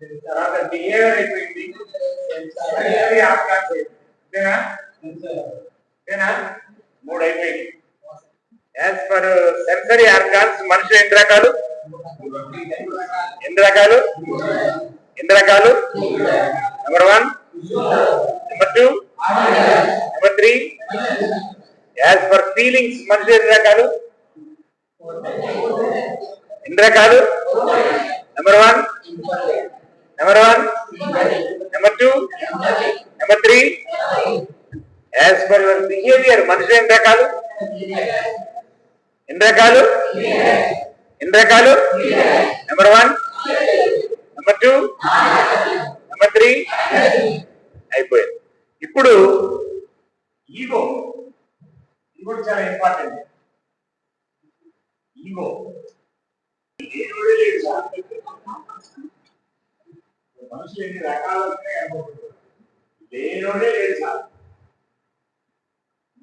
తర్వాత బిహేవియర్ అయిపోయింది. Sensory organs మూడు అయిపోయింది యాజ్ పర్ సెన్సరీ ఆర్గాన్స్ మనుషులు ఎన్ని రకాలు? ఎన్ని రకాలు? ఎన్ని రకాలు? Number one number two number three as per feelings మనుషులు ఎన్ని రకాలు? ఎన్ని రకాలు? Number one number one number two number three as per your behaviour మనుషులు ఎన్ని రకాలు ఎన్ని రకాలు ఎన్ని రకాలు number one number two number three అయిపోయింది. ఇప్పుడు ఈగో ఇది కూడా చాలా ఇంపార్టెంట్ ఈగో. మనుషులు ఎన్ని రకాలు ఉంటాయి అనుకుంటున్నారు. లేనోడే లేడు సార్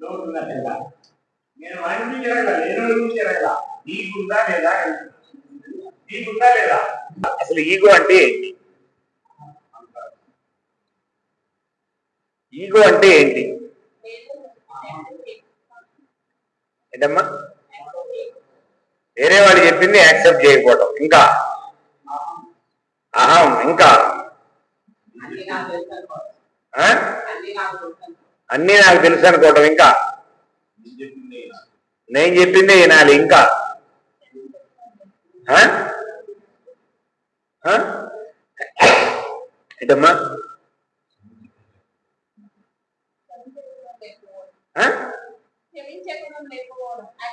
లోతున్నా లేదా? నేను వాడి నుంచి ఎరగల లేనోడి నుంచి ఎరగల నీకుందా లేదా? నీకుందా లేదా? అసలు ఈగో అంటే ఏంటి? ఈగో అంటే ఏంటి? ఏంటమ్మా? వేరే వాడు చెప్పింది యాక్సెప్ట్ చేయకపోవటం. ఇంకా? అహం ఇంకా? అన్ని నాకు తెలుసు అనుకోవటం ఇంకా? నేను చెప్పిందే వినాలి ఇంకా? ఆ? ఏంటమ్మా? ఆ?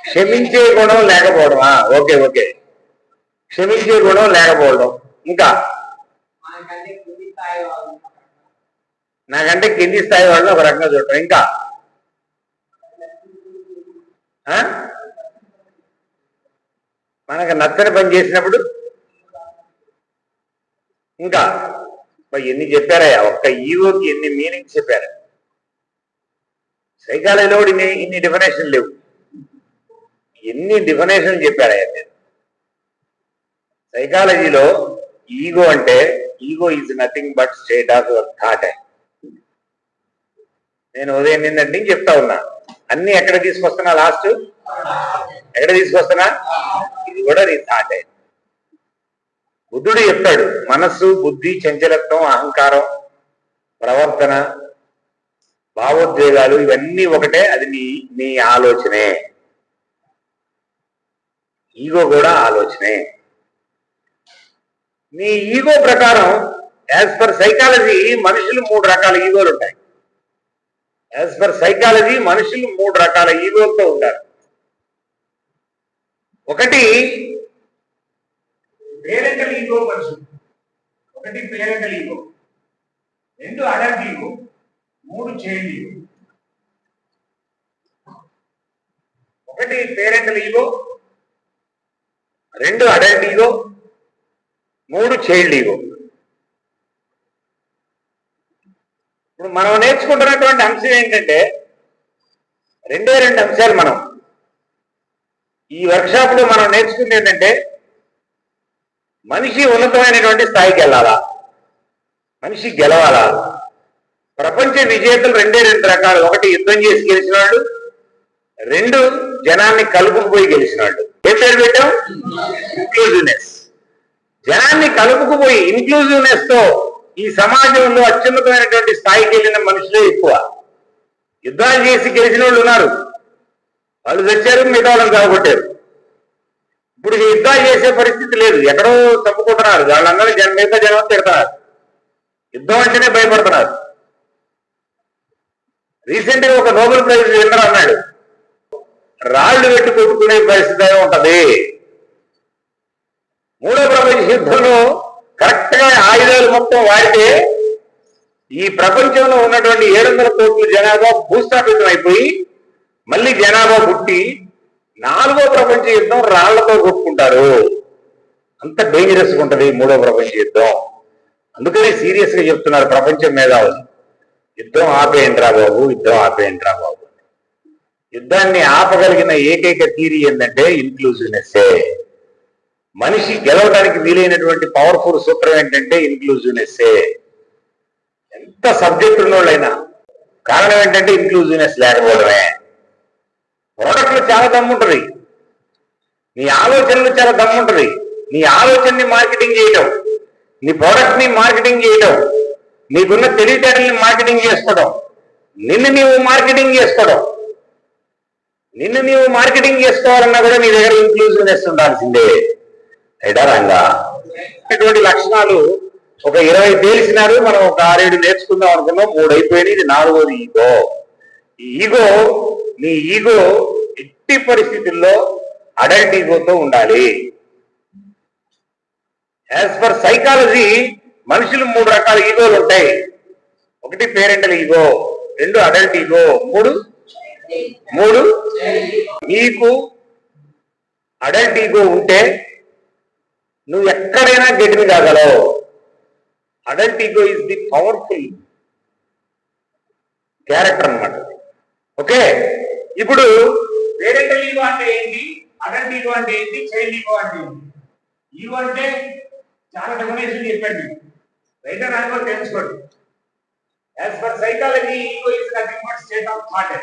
క్షమించే గుణం లేకపోవడం. ఆ, ఓకే ఓకే. క్షమించే గుణం లేకపోవడం. ఇంకా? నాకంటే కింది స్థాయి వాళ్ళని ఒక రకంగా చూడటం. ఇంకా? మనకు నచ్చని పని చేసినప్పుడు? ఇంకా? ఎన్ని చెప్పారయ్యా? ఒక్క ఈవోకి ఎన్ని మీనింగ్స్ చెప్పారు? సైకాలజీలో కూడా ఇన్ని ఇన్ని డిఫినేషన్ లేవు. ఎన్ని డిఫినేషన్ చెప్పారయ్యా నేను సైకాలజీలో ఈగో అంటే ego is nothing but state of your thought నేను ఉదయం నిన్నటి నుంచి చెప్తా ఉన్నా. అన్ని ఎక్కడ తీసుకొస్తున్నా లాస్ట్ ఎక్కడ తీసుకొస్తున్నా? ఇది కూడా నీ థాటే బుద్ధుడు చెప్తాడు మనస్సు బుద్ధి చంచలత్వం అహంకారం ప్రవర్తన భావోద్వేగాలు ఇవన్నీ ఒకటే అది నీ నీ ఆలోచనే. ఈగో కూడా ఆలోచనే. నీ ఈగో ప్రకారం యాజ్ పర్ సైకాలజీ మనుషులు మూడు రకాల ఈగోలు ఉంటాయి. యాజ్ పర్ సైకాలజీ మనుషులు మూడు రకాల ఈగోలతో ఉంటారు ఒకటి పేరెంటల్ ఈగో మనుషులు. ఒకటి పేరెంటల్ ఈగో. రెండు అడల్ట్ ఈగో మూడు చైల్డ్ ఈగో ఒకటి పేరెంటల్ ఈగో రెండు అడల్ట్ ఈగో మూడు చైల్డ్ ఈగో. ఇప్పుడు మనం నేర్చుకుంటున్నటువంటి అంశం ఏంటంటే రెండే రెండు అంశాలు మనం. ఈ వర్క్షాప్లో మనం నేర్చుకుంది ఏంటంటే మనిషి ఉన్నతమైనటువంటి స్థాయికి వెళ్ళాలా? మనిషి గెలవాలా? ప్రపంచ విజేతలు రెండే రెండు రకాలు. ఒకటి యుద్ధం చేసి గెలిచిన వాళ్ళు రెండు జనాన్ని కలుపుకుపోయి గెలిచిన వాళ్ళు ఏ పేరు పెట్టాం? కలుపుకుపోయి ఇన్క్లూజివ్నెస్తో ఈ సమాజంలో అత్యున్నతమైనటువంటి స్థాయికి వెళ్ళిన మనుషులే ఎక్కువ. యుద్ధాలు చేసి గెలిచిన వాళ్ళు ఉన్నారు. వాళ్ళు తెచ్చారు మిగతా వాళ్ళని కాబట్టారు ఇప్పుడు యుద్ధాలు చేసే పరిస్థితి లేదు. ఎక్కడో తప్పుకుంటున్నారు వాళ్ళందరూ జన మిగతా జనం తిడతారు. యుద్ధం అంటేనే భయపడుతున్నారు. రీసెంట్గా ఒక నోబెల్ ప్రైజ్ విన్నర్ అన్నాడు రాళ్ళు పెట్టి కొట్టుకునే పరిస్థితి ఉంటది. మూడో ప్రపంచ యుద్ధంలో కరెక్ట్గా ఆయుధాలు మొత్తం వాడితే ఈ ప్రపంచంలో ఉన్నటువంటి ఏడు వందల కోట్ల జనాభా భూస్థాపితం అయిపోయి మళ్ళీ జనాభా పుట్టి నాలుగో ప్రపంచ యుద్ధం రాళ్ళతో కొట్టుకుంటారు. అంత డేంజరస్ ఉంటది మూడో ప్రపంచ యుద్ధం. అందుకని సీరియస్గా చెప్తున్నారు ప్రపంచం మేధావులు. యుద్ధం ఆపేయండి రా బాబు యుద్ధం ఆపేయండి బాబు. యుద్ధాన్ని ఆపగలిగిన ఏకైక థీరీ ఏంటంటే ఇన్క్లూజివ్నెస్ మనిషి గెలవడానికి వీలైనటువంటి పవర్ఫుల్ సూత్రం ఏంటంటే ఇన్క్లూజివ్నెస్ ఎంత సబ్జెక్ట్ ఉన్నోళ్ళైనా కారణం ఏంటంటే ఇన్క్లూజివ్నెస్ లేకపోవడమే. ప్రోడక్ట్లు చాలా దమ్ముంటది నీ ఆలోచనలు చాలా దమ్ముంటది నీ ఆలోచనని మార్కెటింగ్ చేయడం నీ ప్రోడక్ట్ని మార్కెటింగ్ చేయడం నీకున్న తెలివితేటల్ని మార్కెటింగ్ చేసుకోవడం నిన్ను నీవు మార్కెటింగ్ చేసుకోవడం నిన్ను నీవు మార్కెటింగ్ చేసుకోవాలన్నా కూడా నీ దగ్గర ఇన్క్లూజివ్నెస్ ఉండాల్సిందే. ఎడారంగా. ఇటువంటి లక్షణాలు ఒక ఇరవై తేల్చినారు మనం ఒక ఆరేడు నేర్చుకుందాం అనుకున్నాం మూడు అయిపోయినాయి ఇది నాలుగోది ఈగో. ఈ ఈగో నీ ఈగో ఎట్టి పరిస్థితుల్లో అడల్ట్ ఈగోతో ఉండాలి. యాజ్ పర్ సైకాలజీ మనుషులు మూడు రకాల ఈగోలు ఉంటాయి. ఒకటి పేరెంటల్ ఈగో రెండు అడల్ట్ ఈగో మూడు? మూడు? నీకు అడల్ట్ ఈగో ఉంటే నువ్వు ఎక్కడైనా గెటిని కాగలవు adult ego is the powerful character అన్నమాట. ఓకే ఇప్పుడు పేరెంటల్ ఈగో అంటే ఏంటి? అడల్ట్ ఈగో అంటే ఏంటి? చైల్డ్ ఈగో అంటే ఏంటి? ఈగో అంటే చాలా డెఫినేషన్ చెప్పండి. రైటర్ అని తెలుసుకోండి. As per psychology ego is nothing but state of thought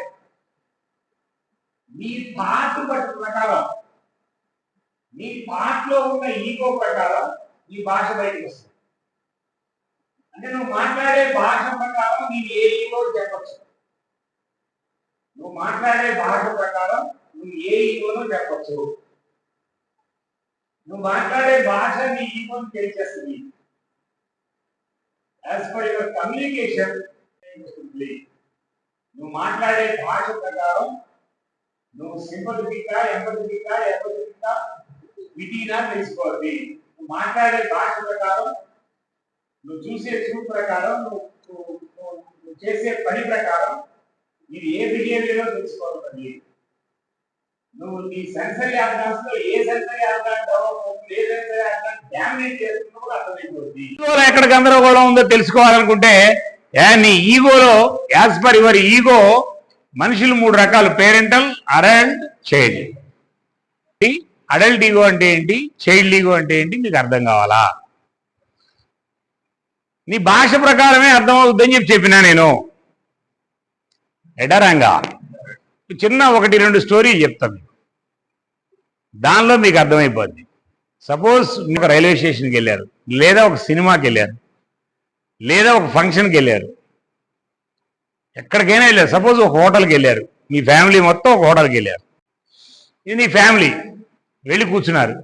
నీ థాట్ బట్టి ప్రకారం నీ పాటలో ఉన్న ఈగో ప్రకారం నీ భాష బయటకు వస్తుంది. అంటే నువ్వు మాట్లాడే భాష ప్రకారం నీ ఏ ఈగో చెప్పచ్చు? నువ్వు మాట్లాడే భాష ప్రకారం నువ్వు ఏ ఈగోనో చెప్పచ్చు? నువ్వు మాట్లాడే భాష నీ ఈగోని తెలిచేస్తుంది యాజ్ ఫర్ యువర్ కమ్యూనికేషన్ నువ్వు మాట్లాడే భాష ప్రకారం నువ్వు సింపతిగా ఎంపతిగా ఎంపతిగా విధిగా తెలుసుకోవాలి. నువ్వు మాట్లాడే భాష ప్రకారం నువ్వు చూసే చూపు ప్రకారం నువ్వు నువ్వు- చేసే పని ప్రకారం ఇది ఏ బిహేవియర్లో తెలుసుకోవాలి నువ్వు నీ సెన్సరీ ఆర్గాన్స్లో ఏ సెన్సరీ ఆర్గాన్ డెవలప్ ఏ సెన్సరీ ఆర్గాన్ డామినేట్ చేస్తున్నావు అర్థమైపోతుంది. ఎక్కడ గందరగోళం ఉందో తెలుసుకోవాలనుకుంటే నీ ఈగోలో యాజ్ పర్ యువర్ ఈగో మనుషులు మూడు రకాలు parental adult child adult ego అంటే ఏంటి? చైల్డ్ ఈగో అంటే ఏంటి? నీకు అర్థం కావాలా? నీ భాష ప్రకారమే అర్థమవుతుందని చెప్పి చెప్పినా నేను. ఎడరంగా చిన్న ఒకటి రెండు స్టోరీ చెప్తాను దానిలో మీకు అర్థమైపోద్ది. సపోజ్ మీకు రైల్వే స్టేషన్కి వెళ్ళారు లేదా ఒక సినిమాకి వెళ్ళారు లేదా ఒక ఫంక్షన్కి వెళ్ళారు. ఎక్కడికైనా వెళ్ళారు. సపోజ్ ఒక హోటల్కి వెళ్ళారు. మీ ఫ్యామిలీ మొత్తం ఒక హోటల్కి వెళ్ళారు. ఇది నీ ఫ్యామిలీ. వెళ్ళి కూర్చున్నారు.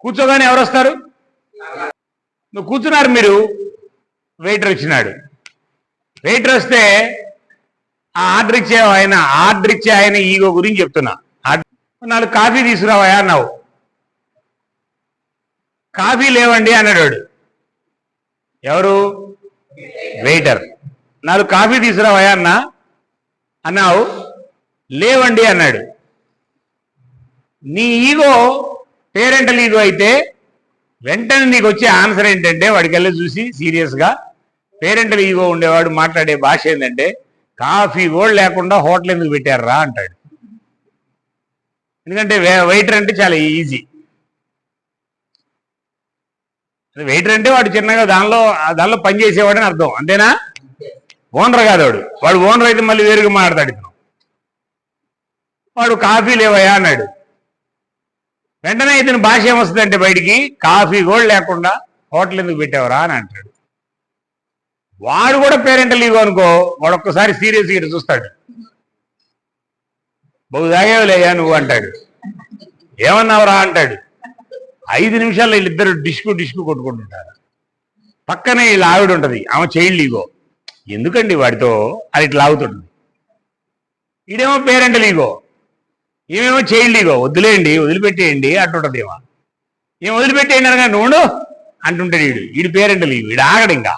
కూర్చోగానే ఎవరు వస్తారు? నువ్వు కూర్చున్నారు మీరు. వెయిటర్ ఇచ్చినాడు. వెయిటర్ వస్తే ఆ ఆర్డర్ ఇచ్చే ఆయన ఆర్డర్ ఇచ్చే ఆయన ఈగో గురించి చెప్తున్నా. నాలుగు కాఫీ తీసుకురావాయా అన్నావు. కాఫీ లేవండి అన్నాడు. వాడు. ఎవరు? వెయిటర్. నాలుగు కాఫీ తీసుకురావాయా అన్నా. అన్నావు. లేవండి అన్నాడు. నీ ఈగో పేరెంటల్ ఈగో అయితే వెంటనే నీకు వచ్చే ఆన్సర్ ఏంటంటే వాడికెళ్ళి చూసి సీరియస్గా పేరెంటల్ ఈగో ఉండేవాడు మాట్లాడే భాష ఏంటంటే కాఫీ కూడా లేకుండా హోటల్ ఎందుకు పెట్టారా అంటాడు. ఎందుకంటే వెయిటర్ అంటే చాలా ఈజీ వెయిటర్ అంటే వాడు చిన్నగా దానిలో దానిలో పనిచేసేవాడని అర్థం. అంతేనా? ఓనర్ కాదు వాడు. వాడు ఓనర్ అయితే మళ్ళీ వేరుగా మాట్లాడుతున్నాం వాడు కాఫీ లేవయా అన్నాడు. వెంటనే ఇతని భాష ఏమొస్తుందంటే బయటికి? కాఫీ కూడా లేకుండా హోటల్ ఎందుకు పెట్టావరా అని అంటాడు. వాడు కూడా పేరెంటల్ ఈగో అనుకో వాడు ఒక్కసారి సీరియస్ చూస్తాడు. బహు తాగేవులేయా నువ్వు అంటాడు. ఏమన్నావురా అంటాడు. ఐదు నిమిషాల్లో వీళ్ళిద్దరు డిస్కు డిస్కు కొట్టుకుంటుంటారు. పక్కనే వీళ్ళ ఆవిడ ఉంటది ఆమె చైల్డ్ లీగో ఎందుకండి వాడితో? అది ఇట్లా ఆగుతుంటుంది ఇదేమో పేరెంటల్ ఈగో ఏమేమో చేయండి ఇగో వదిలేయండి వదిలిపెట్టేయండి అంటుంటది ఏమో ఏం వదిలిపెట్టేయండి అనగా నువ్వు అంటుంటాడు వీడు. వీడి పేరెంటల్ వీడు ఆగడు ఇంకా.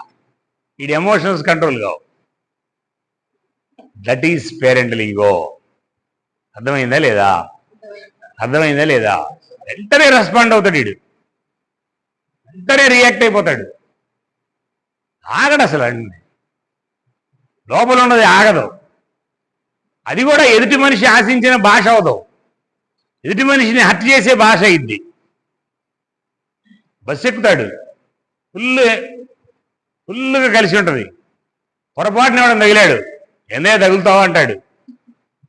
వీడి ఎమోషన్స్ కంట్రోల్ కావు. దట్ ఈస్ పేరెంటల్ ఈగో అర్థమైందా లేదా? అర్థమైందా లేదా? వెంటనే రెస్పాండ్ అవుతాడు వీడు. వెంటనే రియాక్ట్ అయిపోతాడు. ఆగడు అసలు అన్ని. లోపల ఉన్నది ఆగదు. అది కూడా ఎదుటి మనిషి ఆశించిన భాష అవదు. ఎదుటి మనిషిని హత్య చేసే భాష ఇది. బస్సు ఎక్కుతాడు. ఫుల్ ఫుల్గా కలిసి ఉంటుంది. పొరపాటున ఎవడం తగిలాడు. ఎన్నే తగులుతావు? అంటాడు.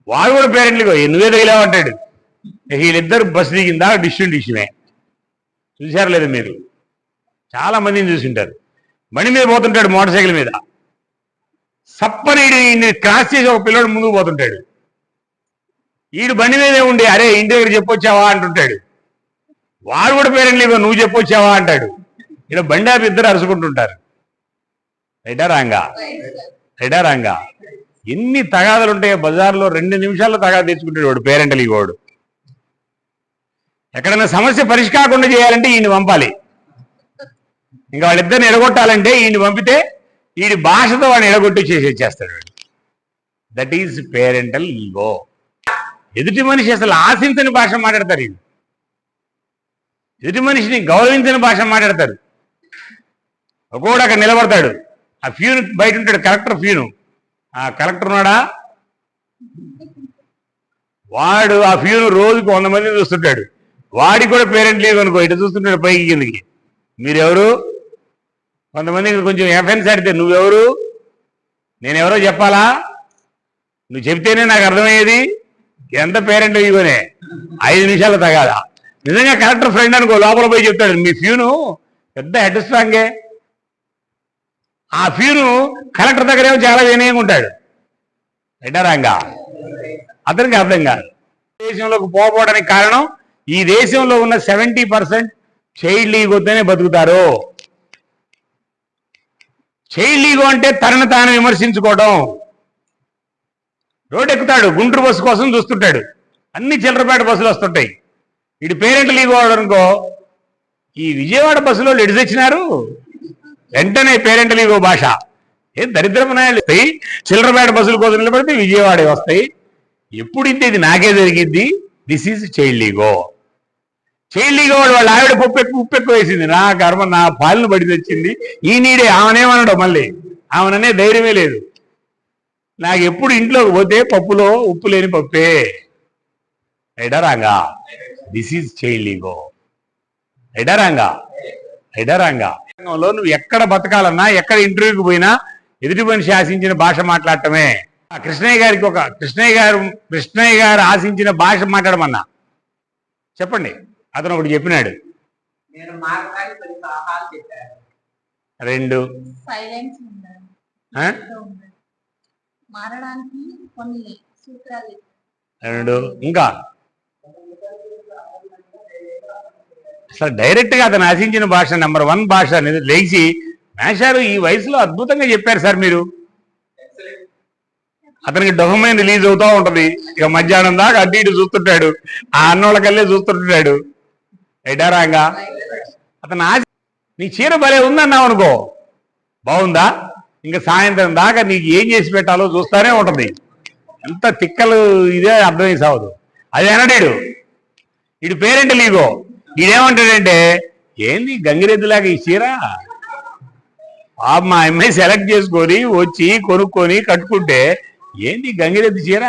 వాడు కూడా పేరెంట్లుగా నువ్వే తగిలావు? అంటాడు. వీళ్ళిద్దరు బస్సు దిగిందా డిష్యూ డిష్యూమే చూశారు లేదు మీరు? చాలా మందిని చూసింటారు బండి మీద పోతుంటాడు మోటార్ సైకిల్ మీద. సప్పనీడిని ఈయన్ని క్రాస్ చేసి ఒక పిల్లడు ముందుకు పోతుంటాడు. ఈడు బండి మీదే ఉండి అరే ఇంటి దగ్గర చెప్పొచ్చావా? అంటుంటాడు. వాడు కూడా పేరెంట్లు ఇవ్వ నువ్వు చెప్పొచ్చావా? అంటాడు. ఇక్కడ బండి ఆపి ఇద్దరు అరుచుకుంటుంటారు. రైటా రాంగా? రైటా రాంగా? ఎన్ని తగాదలు ఉంటాయో బజార్లో రెండు నిమిషాల్లో తగాదు తెచ్చుకుంటాడు వాడు పేరెంటల్ వాడు. ఎక్కడైనా సమస్య పరిష్కారకుండా చేయాలంటే ఈయన పంపాలి. ఇంకా వాళ్ళిద్దరిని ఎడగొట్టాలంటే ఈయన పంపితే వీడి భాషతో వాడిని ఎడగొట్టి చేసి వచ్చేస్తాడు దట్ ఈజ్ పేరెంటల్ ఈగో ఎదుటి మనిషి అసలు ఆశించని భాష మాట్లాడతారు వీళ్ళు ఎదుటి మనిషిని గౌరవించని భాష మాట్లాడతారు ఒకడు అక్కడ నిలబడతాడు. ఆ ఫ్యూన్ బయట ఉంటాడు కలెక్టర్ ఫ్యూను. ఆ కలెక్టర్ ఉన్నాడా? వాడు ఆ ఫ్యూను రోజుకు వంద మంది చూస్తుంటాడు. వాడికి కూడా పేరెంట్ లేదు అనుకో ఇటు చూస్తుంటాడు పైకి కిందకి. మీరెవరు? కొంతమంది కొంచెం ఎఫెన్స్ ఆడితే నువ్వెవరు? నేనెవరో చెప్పాలా? నువ్వు చెప్తేనే నాకు అర్థమయ్యేది? ఎంత పేరెంట్ ఇవ్వనే ఐదు నిమిషాలు తగాదా? నిజంగా కలెక్టర్ ఫ్రెండ్ అనుకో లోపల పోయి చెప్తాడు మీ ఫ్యూను పెద్ద హెడ్ స్ట్రాంగే. ఆ ఫ్యూను కలెక్టర్ దగ్గరేమో చాలా వినయంగా ఉంటాడు. ఎడ్డరాంగా అతనికి అర్థం కాదు దేశంలోకి పోకపోవడానికి కారణం ఈ దేశంలో ఉన్న సెవెంటీ పర్సెంట్ చైల్డ్ ఈగోతోనే బతుకుతారు. చైల్డ్ ఈగో అంటే తనను తాను విమర్శించుకోవడం. రోడ్ ఎక్కుతాడు గుంటూరు బస్సు కోసం చూస్తుంటాడు. అన్ని చిల్లరపేట బస్సులు వస్తుంటాయి. ఇటు పేరెంట్ లీగో అనుకో ఈ విజయవాడ బస్సులో లెడిసి వచ్చినారు వెంటనే పేరెంట్ లీగో భాష. ఏం దరిద్రపు వస్తాయి? చిల్లరపేట బస్సుల కోసం నిలబడితే విజయవాడ వస్తాయి. ఎప్పుడు ఇంత ఇది నాకే జరిగింది this is child ego child ego వాడు వాళ్ళ ఆవిడ పుప్పెక్కు ఉప్పెక్కు వేసింది. నా కర్మ నా పాలన పడి తెచ్చింది. ఈ నీడే ఆమెనేమనడు మళ్ళీ. ఆమెననే ధైర్యమే లేదు. నాకు ఎప్పుడు ఇంట్లోకి పోతే పప్పులో ఉప్పు లేని పప్పే. ఎడరాంగా దిస్ ఈజ్ చైల్డ్ ఈగో ఎడరాంగా ఎడరాంగా రంగంలో నువ్వు ఎక్కడ బతకాలన్నా ఎక్కడ ఇంటర్వ్యూకి పోయినా ఎదుటి మనిషి ఆశించిన భాష మాట్లాడటమే. ఆ కృష్ణయ్య గారికి ఒక కృష్ణయ్య గారు కృష్ణయ్య గారు ఆశించిన భాష మాట్లాడమన్నా. చెప్పండి. అతను ఒకటి చెప్పినాడు. రెండు. రెండు. ఇంకా? అసలు డైరెక్ట్గా అతను ఆశించిన భాష నెంబర్ వన్ భాష అనేది లేచి మేషారు ఈ వయసులో అద్భుతంగా చెప్పారు సార్ మీరు. అతనికి డొహమైన రిలీజ్ అవుతా ఉంటది. ఇక మధ్యాహ్నం దాకా అడ్డు ఇటు చూస్తుంటాడు. ఆ అన్నోళ్ళకల్లే చూస్తుంటాడు. ఎడారాంగా అతను ఆశ నీ చీర భలే ఉందన్నావు అనుకో. బాగుందా? ఇంకా సాయంత్రం దాకా నీకు ఏం చేసి పెట్టాలో చూస్తానే ఉంటది. ఎంత తిక్కలు ఇదే అర్థమై సావదు అది అనడాడు. ఇడు పేరెంట్ లీగో ఈడేమంటాడంటే ఏంది గంగిరెద్దులాగా ఈ చీర? ఆ మా అమ్మాయి సెలెక్ట్ చేసుకొని వచ్చి కొనుక్కొని కట్టుకుంటే ఏంది గంగిరెద్దు చీర?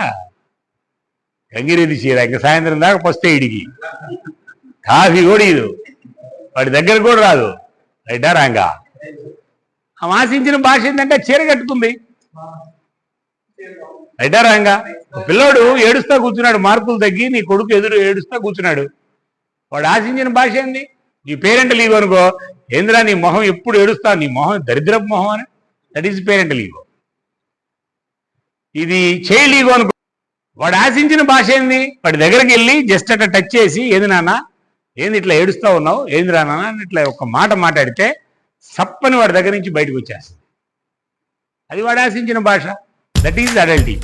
గంగిరెద్దు చీర ఇంకా సాయంత్రం దాకా వస్తే ఇడికి కాఫీ కూడా ఇది వాడి దగ్గర కూడా రాదు. రైటా రాంగా. ఆమె ఆశించిన భాష ఏంటంటే చీర కట్టుకుంది. రైటా రాంగా. పిల్లోడు ఏడుస్తా కూర్చున్నాడు మార్కులు తగ్గి నీ కొడుకు ఎదురు ఏడుస్తా కూర్చున్నాడు. వాడు ఆశించిన భాష ఏంది? నీ పేరెంట్ లీవ్ అనుకో. ఏందిరా నీ మొహం ఎప్పుడు ఏడుస్తా? నీ మొహం దరిద్రపు మొహం అని? దట్ ఈస్ పేరెంట్ లీగో ఇది చేయి లీగో అనుకో. వాడు ఆశించిన భాష ఏంది? వాడి దగ్గరికి వెళ్ళి జస్ట్ అట్లా టచ్ చేసి ఏది నాన్న? ఏంది ఇట్లా ఏడుస్తూ ఉన్నావు? ఏంది రానా అని ఇట్లా ఒక మాట మాట్లాడితే సప్పని వాడి దగ్గర నుంచి బయటకు వచ్చేస్తుంది. అది వాడు ఆశించిన భాష. That is అడల్టీ